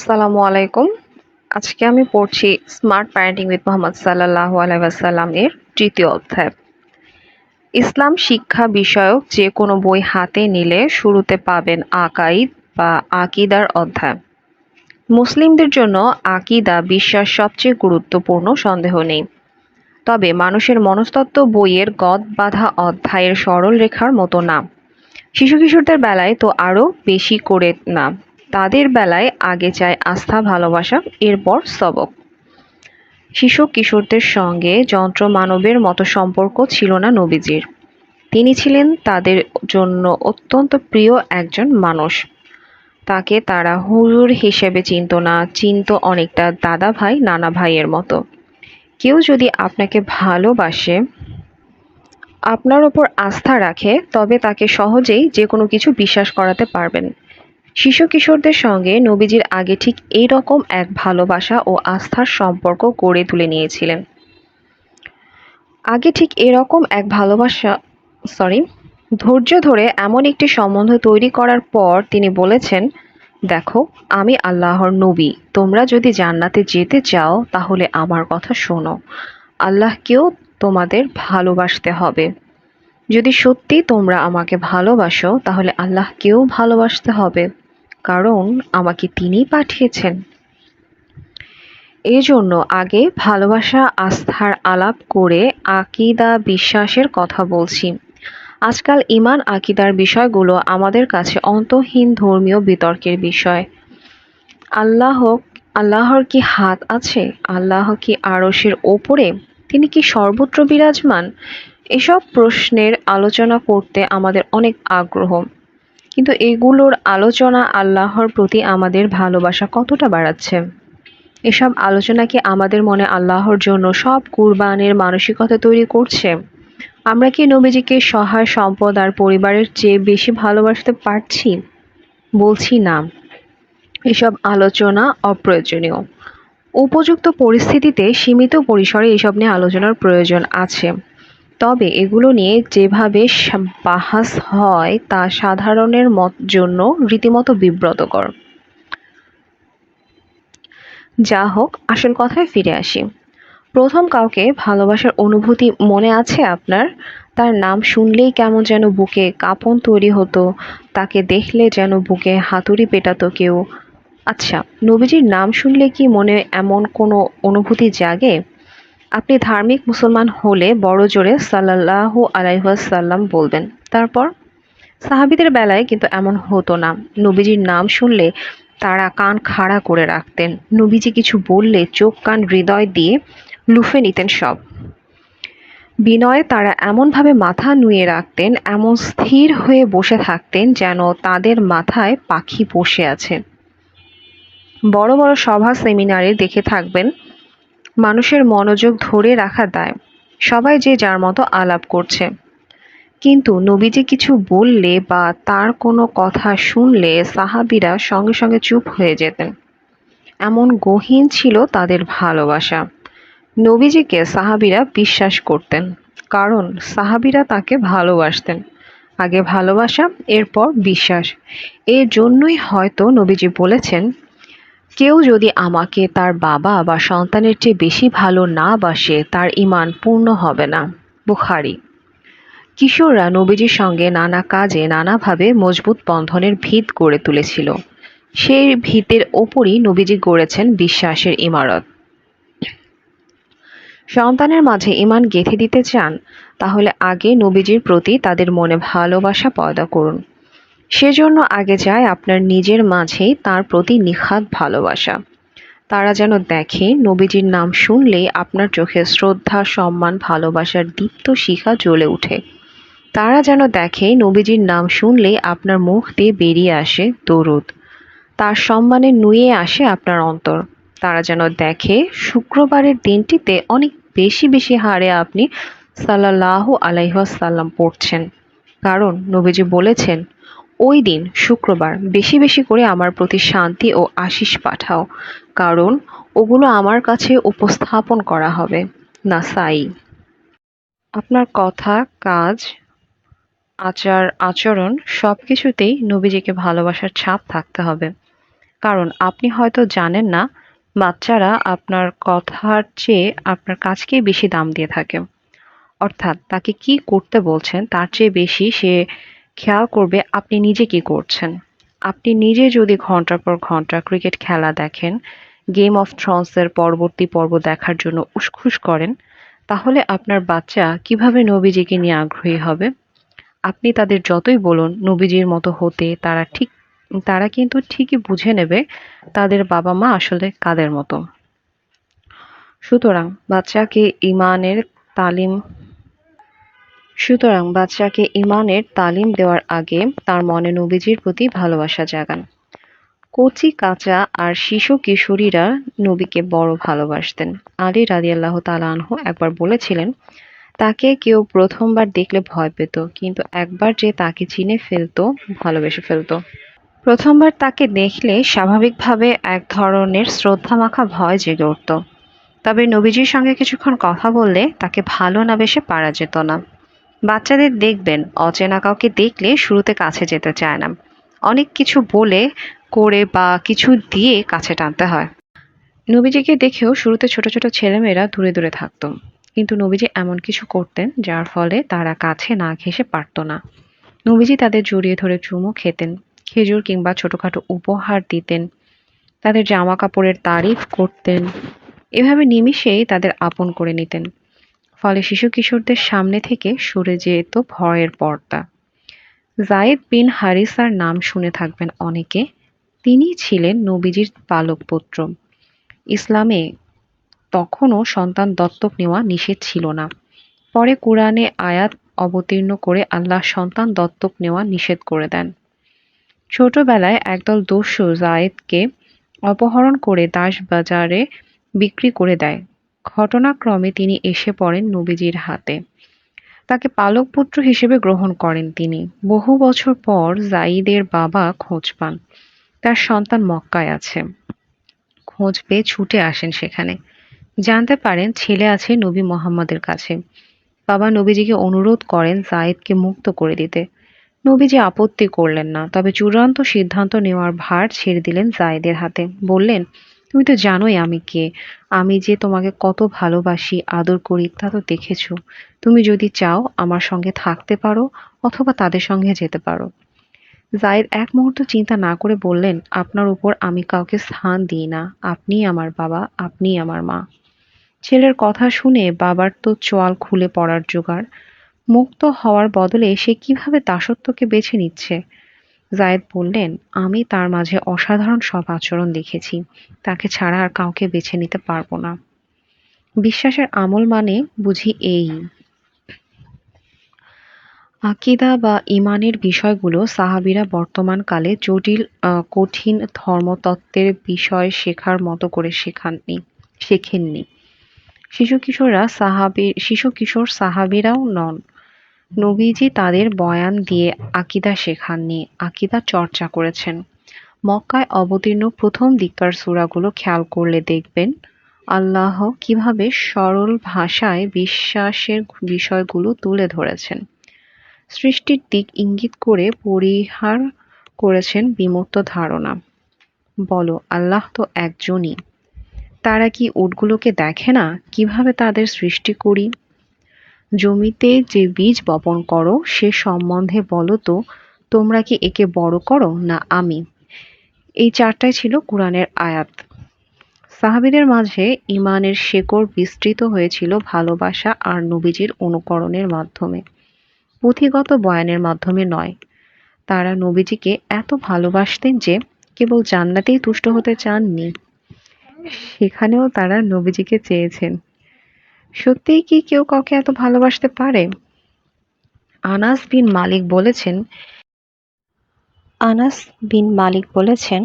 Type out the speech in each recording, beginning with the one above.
আসসালামু আলাইকুম। আজকে আমি পড়ছি স্মার্ট প্যারেন্টিং উইথ মোহাম্মদ সাল্লাহ আলাইসাল্লাম এর তৃতীয় অধ্যায়। ইসলাম শিক্ষা বিষয়ক যে কোনো বই হাতে নিলে শুরুতে পাবেন আকাইদ বা আকিদার অধ্যায়। মুসলিমদের জন্য আকিদা বিশ্বাস সবচেয়ে গুরুত্বপূর্ণ, সন্দেহ নেই। তবে মানুষের মনস্তত্ত্ব বইয়ের গদ বাঁধা অধ্যায়ের সরল রেখার মতো না। শিশু কিশোরদের বেলায় তো আরও বেশি করে না। তাদের বেলায় আগে চায় আস্থা, ভালোবাসা, এরপর সবক। শিশু কিশোরদের সঙ্গে যন্ত্র মানবের মতো সম্পর্ক ছিল না নবীজির। তিনি ছিলেন তাদের জন্য অত্যন্ত প্রিয় একজন মানুষ। তাকে তারা হুজুর হিসেবে চিনত না, চিনত অনেকটা দাদা ভাই, নানা ভাইয়ের মতো। কেউ যদি আপনাকে ভালোবাসে, আপনার ওপর আস্থা রাখে, তবে তাকে সহজেই যে কোনো কিছু বিশ্বাস করাতে পারবেন। শিশু কিশোরদের সঙ্গে নবীজির আগে ঠিক এই রকম এক ভালোবাসা ও আস্থার সম্পর্ক গড়ে তুলে নিয়েছিলেন। আগে ঠিক এরকম এক ভালোবাসা সরি ধৈর্য ধরে এমন একটি সম্বন্ধ তৈরি করার পর তিনি বলেছেন, দেখো, আমি আল্লাহর নবী। তোমরা যদি জান্নাতে যেতে চাও, তাহলে আমার কথা শোনো। আল্লাহকেও তোমাদের ভালোবাসতে হবে। যদি সত্যি তোমরা আমাকে ভালোবাসো, তাহলে আল্লাহকেও ভালোবাসতে হবে। কারণ আমাকে তিনি পাঠিয়েছেন। এই জন্য আগে ভালোবাসা, আস্থার আলাপ করে আকিদা বিশ্বাসের কথা বলছি। আজকাল ইমান আকিদার বিষয়গুলো আমাদের কাছে অন্তহীন ধর্মীয় বিতর্কের বিষয়। আল্লাহ, আল্লাহর কি হাত আছে? আল্লাহ কি আরসের ওপরে? তিনি কি সর্বত্র বিরাজমান? এসব প্রশ্নের আলোচনা করতে আমাদের অনেক আগ্রহ। কিন্তু এগুলোর আলোচনা আল্লাহর প্রতি আমাদের ভালোবাসা কতটা বাড়াচ্ছে? এসব আলোচনা কি আমাদের মনে আল্লাহর জন্য সব কুরবানের মানসিকতা তৈরি করছে? আমরা কি নবীজিকে সহায় সম্পদ আর পরিবারের চেয়ে বেশি ভালোবাসতে পারছি? বলছি না। এসব আলোচনা অপ্রয়োজনীয়। উপযুক্ত পরিস্থিতিতে সীমিত পরিসরে এসব নিয়ে আলোচনার প্রয়োজন আছে। তবে এগুলো নিয়ে যেভাবে বাহাস হয় তা সাধারণের মত জন্য রীতিমতো বিব্রতকর। যা হোক, আসল কথায় ফিরে আসি। প্রথম কাউকে ভালোবাসার অনুভূতি মনে আছে আপনার? তার নাম শুনলেই কেমন যেন বুকে কাঁপন তৈরি হতো, তাকে দেখলে যেন বুকে হাতুড়ি পেটাতো কেউ। আচ্ছা নবীজির নাম শুনলে কি মনে এমন কোনো অনুভূতি জাগে? আপনি ধার্মিক মুসলমান হলে বড় জোরে সাল্লাহ আলাইহাসাল্লাম বলবেন। তারপর, সাহাবিদের বেলায় কিন্তু এমন হতো না। নবীজির নাম শুনলে তারা কান খাড়া করে রাখতেন। নবীজি কিছু বললে চোখ কান হৃদয় দিয়ে লুফে নিতেন সব। বিনয়ে তারা এমনভাবে মাথা নুয়ে রাখতেন, এমন স্থির হয়ে বসে থাকতেন যেন তাদের মাথায় পাখি বসে আছে। বড় বড় সভা সেমিনারে দেখে থাকবেন মানুষের মনোযোগ ধরে রাখা দায়। সবাই যে যার মতো আলাপ করছে। কিন্তু নবীজি কিছু বললে বা তার কোনো কথা শুনলে সাহাবিরা সঙ্গে সঙ্গে চুপ হয়ে যেতেন। এমন গহীন ছিল তাদের ভালোবাসা। নবীজিকে সাহাবিরা বিশ্বাস করতেন, কারণ সাহাবিরা তাকে ভালোবাসতেন। আগে ভালোবাসা, এরপর বিশ্বাস। এর জন্যই হয়তো নবীজি বলেছেন কেউ যদি আমাকে তার বাবা বা সন্তানের চেয়ে বেশি ভালো না বাসে, তার ইমান পূর্ণ হবে না। বুখারি। কিশোররা নবীজির সঙ্গে নানা কাজে নানাভাবে মজবুত বন্ধনের ভিত গড়ে তুলেছিল। সেই ভিতের ওপরই নবীজি গড়েছেন বিশ্বাসের ইমারত। সন্তানের মাঝে ইমান গেঁথে দিতে চান, তাহলে আগে নবীজির প্রতি তাদের মনে ভালোবাসা পয়দা করুন। সেজন্য আগে যায় আপনার নিজের মাঝেই তার প্রতি নিখাত ভালোবাসা। তারা যেন দেখে, নবীজির নাম শুনলে আপনার চোখে শ্রদ্ধা, সম্মান, ভালোবাসার দীপ্ত শিখা জ্বলে ওঠে। তারা যেন দেখে, নবীজির নাম শুনলে আপনার মুখ দিয়ে বেরিয়ে আসে দরুদ। তার সম্মানে নুয়ে আসে আপনার অন্তর। তারা যেন দেখে, শুক্রবারের দিনটিতে অনেক বেশি বেশি হারে আপনি সাল্লাহ আলাইহাসাল্লাম পড়ছেন। কারণ নবীজি বলেছেন ওই দিন, শুক্রবার, বেশি বেশি করে আমার প্রতি শান্তি ও আশিস পাঠাও, কারণ ওগুলো আমার কাছে উপস্থাপন করা হবে। না সাই আপনার কথা, কাজ, আচার, আচরণ সব কিছুতেই নবীজিকে ভালোবাসার ছাপ থাকতে হবে। কারণ আপনি হয়তো জানেন না, বাচ্চারা আপনার কথার চেয়ে আপনার কাজকেই বেশি দাম দিয়ে থাকে। অর্থাৎ তাকে কি করতে বলছেন, তার চেয়ে বেশি সে খেয়াল করবে আপনি নিজে কি করছেন। আপনি নিজে যদি ঘণ্টার পর ঘণ্টা ক্রিকেট খেলা দেখেন গেম অফ থ্রন্সের পরবর্তী পর্ব দেখার জন্য উসখুস করেন, তাহলে আপনার বাচ্চা কীভাবে নবীজিকে নিয়ে আগ্রহী হবে? আপনি তাদের যতই বলুন, নবীজির মতো হতে তারা ঠিক, তারা কিন্তু ঠিকই বুঝে নেবে তাদের বাবা মা আসলে কাদের মতো। সুতরাং বাচ্চাকে ইমানের তালিম সুতরাং বাচ্চাকে ইমানের তালিম দেওয়ার আগে তার মনে নবীজির প্রতি ভালোবাসা জাগান। কচি, কাঁচা আর শিশু কিশোরীরা নবীকে বড় ভালোবাসতেন। আলী রাদিয়াল্লাহ তাআলা আনহু একবার বলেছিলেন, তাকে কেউ প্রথমবার দেখলে ভয় পেত, কিন্তু একবার যে তাকে চিনে ফেলতো, ভালোবেসে ফেলতো। প্রথমবার তাকে দেখলে স্বাভাবিকভাবে এক ধরনের শ্রদ্ধামাখা ভয় জেগে উঠত। তবে নবীজির সঙ্গে কিছুক্ষণ কথা বললে তাকে ভালো না বেশে পারা যেত না। বাচ্চাদের দেখবেন, অচেনা কাউকে দেখলে শুরুতে কাছে যেতে চায় না। অনেক কিছু বলে, করে বা কিছু দিয়ে কাছে টানতে হয়। নবীজিকে দেখেও শুরুতে ছোট ছোট ছেলেমেয়েরা দূরে দূরে থাকতো। কিন্তু নবীজি এমন কিছু করতেন যার ফলে তারা কাছে না ঘেঁষে পারত না। নবীজি তাদের জড়িয়ে ধরে চুমু খেতেন, খেজুর কিংবা ছোটোখাটো উপহার দিতেন, তাদের জামা কাপড়ের তারিফ করতেন। এভাবে নিমিষেই তাদের আপন করে নিতেন। ফলে শিশু কিশোরদের সামনে থেকে সরে যেত ভয়ের পর্দা। জায়েদ বিন হারিসার নাম শুনে থাকবেন অনেকে। তিনি ছিলেন নবীজির পালক পুত্র ইসলামে তখনও সন্তান দত্তক নেওয়া নিষেধ ছিল না। পরে কোরআনে আয়াত অবতীর্ণ করে আল্লাহ সন্তান দত্তক নেওয়া নিষেধ করে দেন। ছোটবেলায় একদল দস্যু জায়েদকে অপহরণ করে দাস বাজারে বিক্রি করে দেয়। ঘটনাক্রমে তিনি এসে পড়েন নবীজির হাতে। তাকে পালক পুত্র হিসেবে গ্রহণ করেন তিনি। বহু বছর পর জাইদের বাবা খোঁজ পান। তার সন্তান মক্কায় আছে। খোঁজ পেয়ে ছুটে আসেন সেখানে। জানতে পারেন ছেলে আছে নবী মোহাম্মদের কাছে। বাবা নবীজিকে অনুরোধ করেন জায়েদকে মুক্ত করে দিতে। নবীজি আপত্তি করলেন না, তবে চূড়ান্ত সিদ্ধান্ত নেওয়ার ভার ছেড়ে দিলেন জায়েদের হাতে। বললেন তুমি তো জানোই আমি কে। আমি যে তোমাকে কত ভালোবাসি, আদর করি, তা তো দেখেছ। তুমি যদি চাও আমার সঙ্গে থাকতে পারো অথবা তাদের সঙ্গে যেতে পারো। জায়েদ এক মুহূর্ত চিন্তা না করে বললেন, আপনার উপর আমি কাউকে স্থান দিই না। আপনিই আমার বাবা আপনিই আমার মা। ছেলের কথা শুনে বাবার তো চোয়াল খুলে পড়ার জোগাড়। মুক্ত হওয়ার বদলে সে কীভাবে দাসত্বকে বেছে নিচ্ছে? জায়েদ বললেন, আমি তার মাঝে অসাধারণ সব আচরণ দেখেছি। তাকে ছাড়া আর কাউকে বেছে নিতে পারব না। বিশ্বাসের আমল মানে বুঝি এই। আকিদা বা ইমানের বিষয়গুলো সাহাবিরা বর্তমানকালে জটিল কঠিন ধর্মতত্ত্বের বিষয় শেখার মতো করে শেখাননি, শেখেননি। শিশু কিশোররা সাহাবি, শিশু কিশোর সাহাবিরাও নন। নবীজি তাদের বয়ান দিয়ে আকিদা শেখাননি, আকিদা চর্চা করেছেন। মক্কায় অবতীর্ণ প্রথম দিককার সূরাগুলো খেয়াল করলে দেখবেন, আল্লাহ কীভাবে সরল ভাষায় বিশ্বাসের বিষয়গুলো তুলে ধরেছেন। সৃষ্টির দিক ইঙ্গিত করে পরিহার করেছেন বিমূর্ত ধারণা। বলো, আল্লাহ তো একজনই। তারা কি উটগুলোকে দেখে না? কীভাবে তাদের সৃষ্টি করি? জমিতে যে বীজ বপন করো, সে সম্বন্ধে বলো তো, তোমরা কি একে বড় করো না আমি? এই চারটাই ছিল কোরআনের আয়াত। সাহাবিদের মাঝে ইমানের শেকড় বিস্তৃত হয়েছিল ভালোবাসা আর নবীজির অনুকরণের মাধ্যমে। পুঁথিগত বয়ানের মাধ্যমে নয়। তারা নবীজিকে এত ভালোবাসতেন যে কেবল জান্নাতেই তুষ্ট হতে চাননি। সেখানেও তারা নবীজিকে চেয়েছেন। সত্যিই কি কেউ কাউকে এত ভালোবাসতে পারে? আনাস বিন মালিক বলেছেন, আনাস বিন মালিক বলেছেন,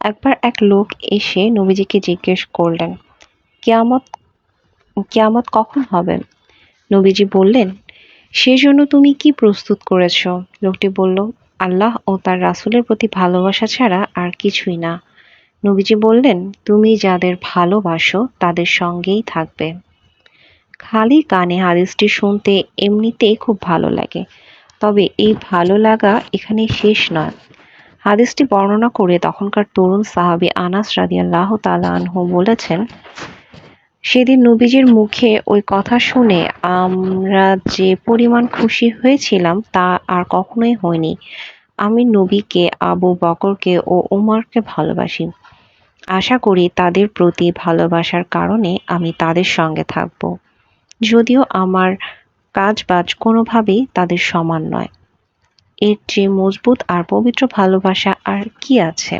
একবার এক লোক এসে নবীজিকে জিজ্ঞেস করলেন, কেয়ামত কেয়ামত কখন হবে? নবীজি বললেন, সেজন্য তুমি কি প্রস্তুত করেছ? লোকটি বলল, আল্লাহ ও তার রাসুলের প্রতি ভালোবাসা ছাড়া আর কিছুই না। নবীজি বললেন, তুমি যাদের ভালোবাসো তাদের সঙ্গেই থাকবে। খালি কানে হাদিসটি শুনতে এমনিতেই খুব ভালো লাগে। তবে এই ভালো লাগা এখানে শেষ নয়। হাদিসটি বর্ণনা করে তখনকার তরুণ সাহাবী আনাস রাদিয়াল্লাহু আনহু বলেছেন, সেদিন নবীজির মুখে ওই কথা শুনে আমরা যে পরিমাণ খুশি হয়েছিলাম তা আর কখনোই হয়নি। আমি নবীকে, আবু বকরকে ও উমরকে ভালোবাসি। আশা করি তাদের প্রতি ভালোবাসার কারণে আমি তাদের সঙ্গে থাকব। যদিও আমার কাজ বাজ কোনোভাবেই তাদের সমান নয়। এর চেয়ে মজবুত আর পবিত্র ভালোবাসা আর কি আছে?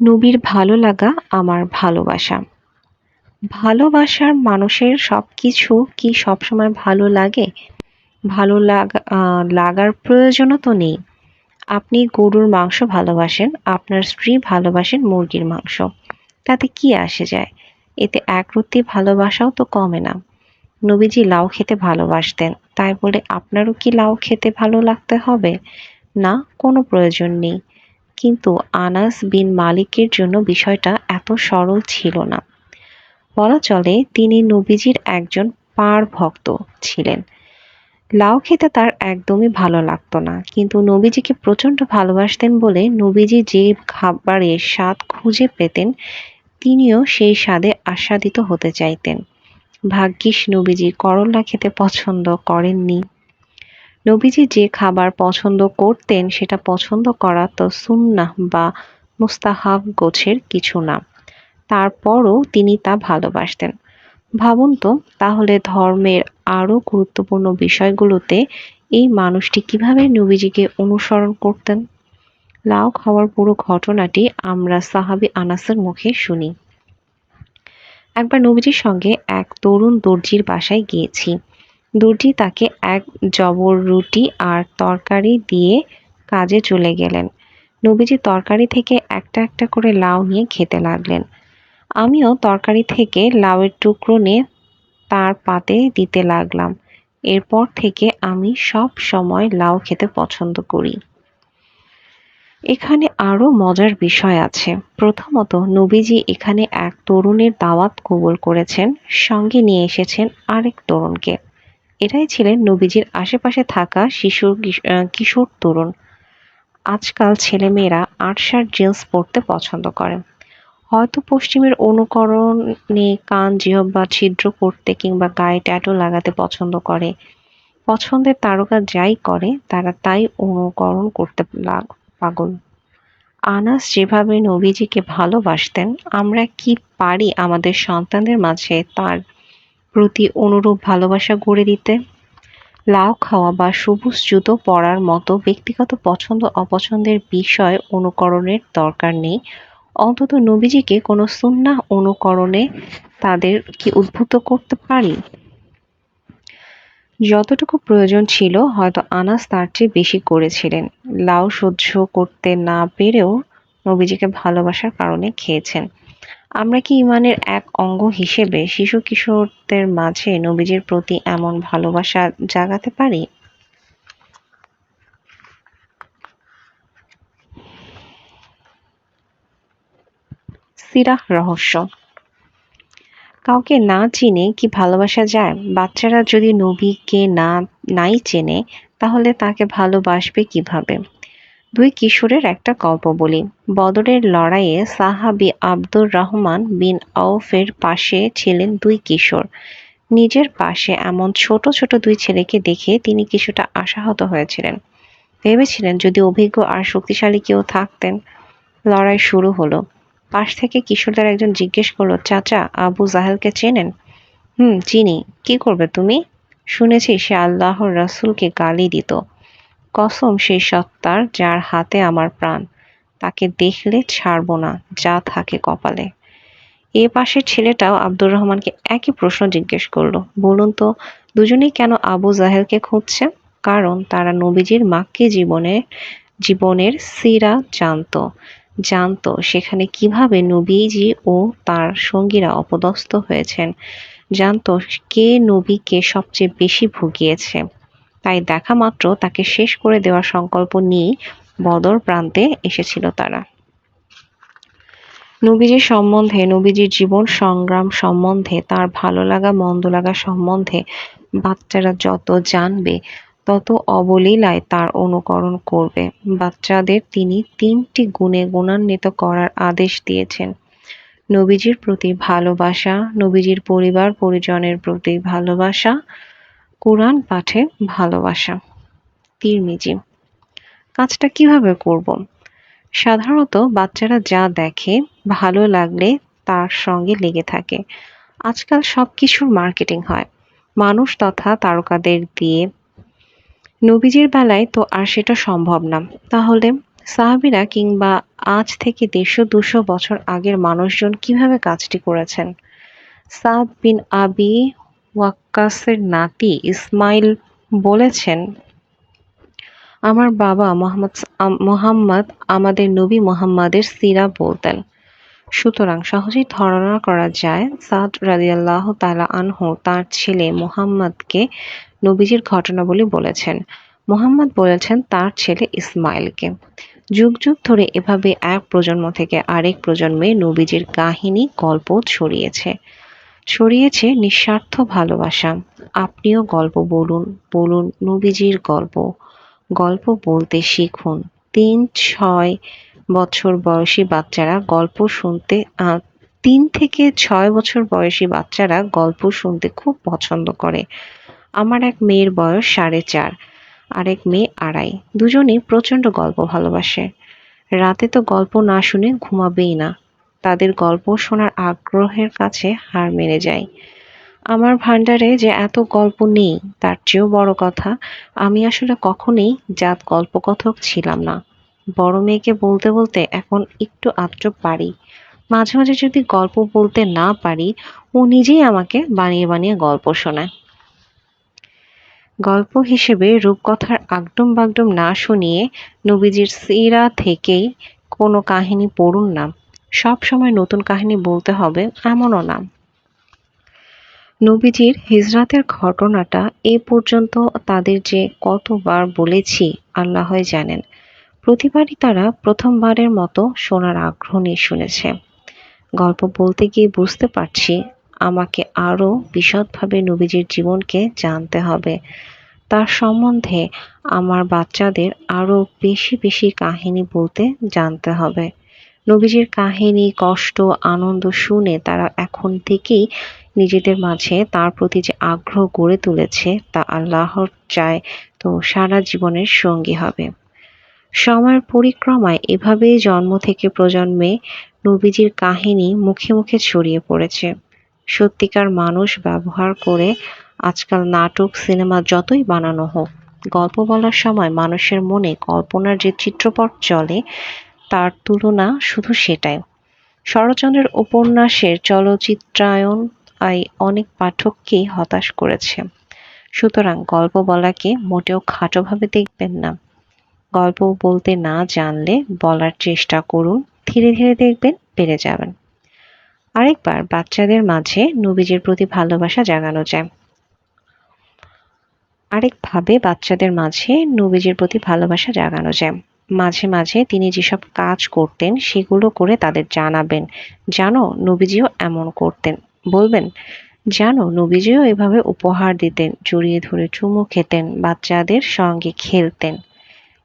নবীর ভালো লাগা আমার ভালোবাসা। ভালোবাসার মানুষের সবকিছু কি সবসময় ভালো লাগে? ভালো লাগা লাগার প্রয়োজনও তো নেই। আপনি গরুর মাংস ভালোবাসেন, আপনার স্ত্রী ভালোবাসেন মুরগির মাংস। তাতে কি আসে যায়? এতে একরত্তি ভালোবাসাও তো কমে না। নবীজি লাউ খেতে ভালোবাসতেন, তাই বলে আপনারও কি লাউ খেতে ভালো লাগতে হবে? না, কোনো প্রয়োজন নেই। কিন্তু আনাস বিন মালিকের জন্য বিষয়টা এত সরল ছিল না। বলা চলে, তিনি নবীজির একজন পার ভক্ত ছিলেন। লাউ খেতে তার একদমই ভালো লাগতো না, কিন্তু নবীজিকে প্রচণ্ড ভালোবাসতেন বলে নবীজি যে খাবারের স্বাদ খুঁজে পেতেন তিনিও সেই স্বাদে আস্বাদিত হতে চাইতেন। ভাগ্যিস নবীজি করল্লা খেতে পছন্দ করেননি। নবীজি যে খাবার পছন্দ করতেন, সেটা পছন্দ করা তো সুন্নাহ বা মুস্তাহাব গোছের কিছু না। তারপরও তিনি তা ভালোবাসতেন। ভাবুন তো, তাহলে ধর্মের আরও গুরুত্বপূর্ণ বিষয়গুলোতে এই মানুষটি কীভাবে নবীজিকে অনুসরণ করতেন? লাউ খাওয়ার পুরো ঘটনাটি আমরা সাহাবি আনাসের মুখে শুনি। একবার নবীজির সঙ্গে এক তরুণ দর্জির বাসায় গিয়েছি। দর্জি তাকে এক জবর রুটি আর তরকারি দিয়ে কাজে চলে গেলেন। নবীজি তরকারি থেকে একটা একটা করে লাউ নিয়ে খেতে লাগলেন। আমিও তরকারি থেকে লাউয়ের টুকরো নিয়ে তার পাতে দিতে লাগলাম। এরপর থেকে আমি সব সময় লাউ খেতে পছন্দ করি। এখানে আরও মজার বিষয় আছে। প্রথমত, নবীজি এখানে এক তরুণের দাওয়াত কবুল করেছেন, সঙ্গে নিয়ে এসেছেন আরেক তরুণকে। এটাই ছিলেন নবীজির আশেপাশে থাকা শিশুর কিশোর তরুণ। আজকাল ছেলেমেয়েরা আটশার জিন্স পরতে পছন্দ করে। হয়তো পশ্চিমের অনুকরণে কান জিহ্বা ছিদ্র করতে কিংবা গায়ে ট্যাটু লাগাতে পছন্দ করে। পছন্দের তারকা যাই করে, তারা তাই অনুকরণ করতে পাগল। আনাস যেভাবে নবীজিকে ভালোবাসতেন, আমরা কি পারি আমাদের সন্তানদের মাঝে তার প্রতি অনুরূপ ভালোবাসা গড়ে দিতে? লাউ খাওয়া বা সবুজ জুতো পরার মতো ব্যক্তিগত পছন্দ অপছন্দের বিষয় অনুকরণের দরকার নেই। অন্তত নবীজিকে কোনো সুন্নাহ অনুকরণে তাদের কি উদ্বুদ্ধ করতে পারি? যতটুকু প্রয়োজন ছিল, হয়তো আনাস তার চেয়ে বেশি করেছিলেন। লাউ সহ্য করতে না পেরেও নবীজিকে ভালোবাসার কারণে খেয়েছেন। আমরা কি ইমানের এক অঙ্গ হিসেবে শিশু কিশোরদের মাঝে নবীজির প্রতি এমন ভালোবাসা জাগাতে পারি? সিরাহ রহস্য কাউকে না চিনে কি ভালোবাসা যায়? বাচ্চারা যদি নবীকে না, নাই চেনে, তাহলে তাকে ভালোবাসবে কীভাবে? দুই কিশোরের একটা গল্প বলি। বদরের লড়াইয়ে সাহাবি আব্দুর রহমান বিন আউফের পাশে ছিলেন দুই কিশোর। নিজের পাশে এমন ছোট ছোট দুই ছেলেকে দেখে তিনি কিছুটা আশাহত হয়েছিলেন। ভেবেছিলেন যদি অভিজ্ঞ আর শক্তিশালী কেউ থাকতেন, লড়াই শুরু হলো। পাশ থেকে কিশোরদের একজন জিজ্ঞেস করল, চাচা, আবু জাহেলকে চেনেন? হুম, চিনি। কি করবে তুমি? শুনেছি সে আল্লাহর রাসুলকে গালি দিত। কসম সেই সত্তার যার হাতে আমার প্রাণ। তাকে দেখলে ছাড়ব না, যা থাকে কপালে। এ পাশের ছেলেটাও আব্দুর রহমানকে একই প্রশ্ন জিজ্ঞেস করল, বলুন তো, দুজনেই কেন আবু জাহেলকে খুঁজছে? কারণ তারা নবীজির মাক্কি জীবনে, জীবনের সিরা জানত। জানত সেখানে কীভাবে নবীজি ও তার সঙ্গীরা অপদস্থ হয়েছেন। জানত কে নবীকে সবচেয়ে বেশি ভুগিয়েছে। তাই দেখা মাত্র তাকে শেষ করে দেওয়ার সংকল্প নিয়ে বদর প্রান্তে এসেছিল তারা। নবীজির সম্বন্ধে, নবীজির জীবন সংগ্রাম সম্বন্ধে, তার ভালো লাগা, মন্দ লাগা সম্বন্ধে বাচ্চারা যত জানবে তত অবলীলায় তার অনুকরণ করবে। বাচ্চাদের তিনি তিনটি গুণে গুণান্বিত করার আদেশ দিয়েছেন। নবীজির প্রতি ভালোবাসা, নবীজির পরিবার, পরিজনের প্রতি ভালোবাসা, কোরআন পাঠে ভালোবাসা। তিরমিজি, কাজটা কীভাবে করব? সাধারণত বাচ্চারা যা দেখে ভালো লাগলে তার সঙ্গে লেগে থাকে। আজকাল সব কিছুর মার্কেটিং হয়। মানুষ তথা তারকাদের দিয়ে নবীজির বেলায় তো আর সেটা সম্ভব না। তাহলে সাহাবিরা কিংবা আজ থেকে দেড়শো, দুশো বছর আগের মানুষজন কীভাবে কাজটি করেছেন? সাদ বিন আবি ওয়াক্কাসের নাতি ইসমাইল বলেছেন, আমার বাবা মোহাম্মদ মোহাম্মদ আমাদের নবী মোহাম্মদের সিরা বলতেন। সুতরাং সহজেই ধারণা করা যায়, সাদ রাদিয়াল্লাহ তালা আনহু তার ছেলে মোহাম্মদকে নবীজির ঘটনাবলী বলেছেন। মোহাম্মদ বলেছেন তার ছেলে ইসমাইলকে। যুগ যুগ ধরে এভাবে এক প্রজন্ম থেকে আরেক প্রজন্মে নবীজির কাহিনী, গল্প ছড়িয়েছে। ছড়িয়েছে নিঃস্বার্থ ভালোবাসা। আপনিও গল্প বলুন বলুন নবীজির গল্প। গল্প বলতে শিখুন। তিন, ছয় বছর বয়সী বাচ্চারা গল্প শুনতে তিন থেকে ছয় বছর বয়সী বাচ্চারা গল্প শুনতে খুব পছন্দ করে। আমার এক মেয়ের বয়স সাড়ে চার আরেক মেয়ে আড়াই। দুজনেই প্রচণ্ড গল্প ভালোবাসে। রাতে তো গল্প না শুনে ঘুমাবেই না। তাদের গল্প শোনার আগ্রহের কাছে হার মেনে যায় আমার ভান্ডারে যে এত গল্প নেই, তার চেয়েও বড় কথা, আমি আসলে কখনোই জাত গল্পকথক ছিলাম না। বড় মেয়েকে বলতে বলতে এখন একটু আধটু পারি মাঝে মাঝে যদি গল্প বলতে না পারি, ও নিজেই আমাকে বানিয়ে বানিয়ে গল্প শোনায়। গল্প হিসেবে রূপকথার আগডুম বাগডুম না শুনিয়ে নবীজির সিরা থেকেই কোনো কাহিনী পড়ুন না। সব সময় নতুন কাহিনী বলতে হবে এমনও না। নবীজির হিজরাতের ঘটনাটা এ পর্যন্ত তাদের যে কতবার বলেছি আল্লাহই জানেন। প্রতিবারই তারা প্রথমবারের মতো শোনার আগ্রহ নিয়ে শুনেছে। গল্প বলতে গিয়ে বুঝতে পারছি আমাকে আরও বিশদভাবে নবীজির জীবনকে জানতে হবে। তার সম্বন্ধে আমার বাচ্চাদের আরও বেশি বেশি কাহিনী বলতে জানতে হবে। নবীজির কাহিনী, কষ্ট, আনন্দ শুনে তারা এখন থেকেই নিজেদের মাঝে তার প্রতি যে আগ্রহ গড়ে তুলেছে তা আল্লাহর চায় তো সারা জীবনের সঙ্গী হবে। সময়ের পরিক্রমায় এভাবেই জন্ম থেকে প্রজন্মে নবীজির কাহিনী মুখে মুখে ছড়িয়ে পড়েছে। সত্যিকার মানুষ ব্যবহার করে আজকাল নাটক, সিনেমা যতই বানানো হোক, গল্প বলার সময় মানুষের মনে কল্পনার যে চিত্রপট চলে, তার তুলনা শুধু সেটাই। শরৎচন্দ্রের উপন্যাসের চলচ্চিত্রায়ন অনেক পাঠককেই হতাশ করেছে। সুতরাং গল্প বলাকে মোটেও খাটোভাবে দেখবেন না। গল্প বলতে না জানলে বলার চেষ্টা করুন, ধীরে ধীরে দেখবেন পেরে যাবেন। আরেকবার বাচ্চাদের মাঝে নবীজির প্রতি ভালোবাসা জাগানো যায়। আরেকভাবে বাচ্চাদের মাঝে নবীজির প্রতি ভালোবাসা জাগানো যায়। মাঝে মাঝে তিনি যেসব কাজ করতেন, সেগুলো করে তাদের জানাবেন। জানো নবীজিও এমন করতেন। বলবেন জানো নবীজিও এভাবে উপহার দিতেন, জড়িয়ে ধরে চুমু খেতেন, বাচ্চাদের সঙ্গে খেলতেন।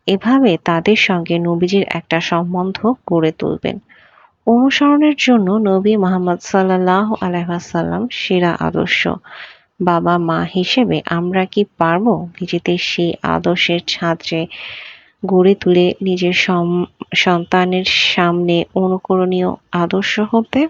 এভাবে তাদের সঙ্গে নবীজির একটা সম্বন্ধ গড়ে তুলবেন। অনুসরণের জন্য নবী মোহাম্মদ সাল্লাহ আলহাসাল্লাম সেরা আদর্শ। বাবা, মা হিসেবে আমরা কি পারব নিজেদের সেই আদর্শের ছাত্রে গড়ে তুলে নিজের সন্তানের সামনে অনুকরণীয় আদর্শ হতে?